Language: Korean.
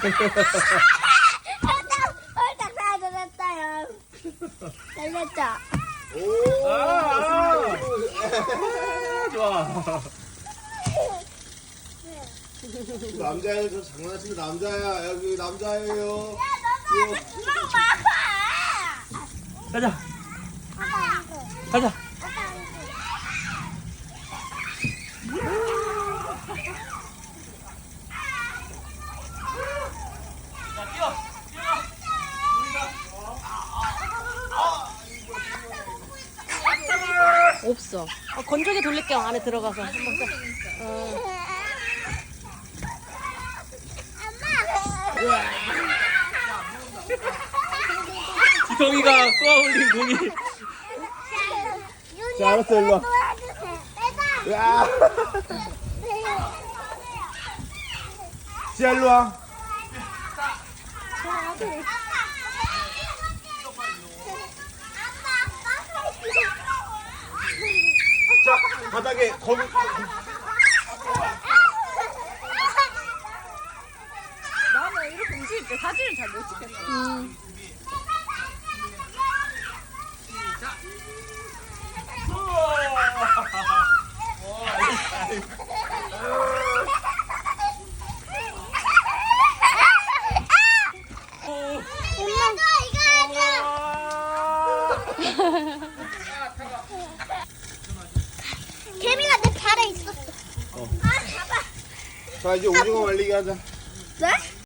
홀딱. 잘렸죠? 아, 아. 좋아. 남자예요. 저 장난치는 남자야. 여기 남자예요. 그만 막아! 가자. 가자. 자, 없어. 어, 건조기 돌릴게요. 안에 들어가서. 한번 써. 어. 지성이가 쏘아올린 공이. 자, 알았어, 일로 와. 야. 지아, 일로 와. 바닥에 거미. 나는 이렇게 움직일 때 사진을 잘 못 찍겠어. 엄마가 이거 하자! 개미가 내 발에 있었어. 아, 잡아. 자, 이제 오징어 말리기 하자. 네?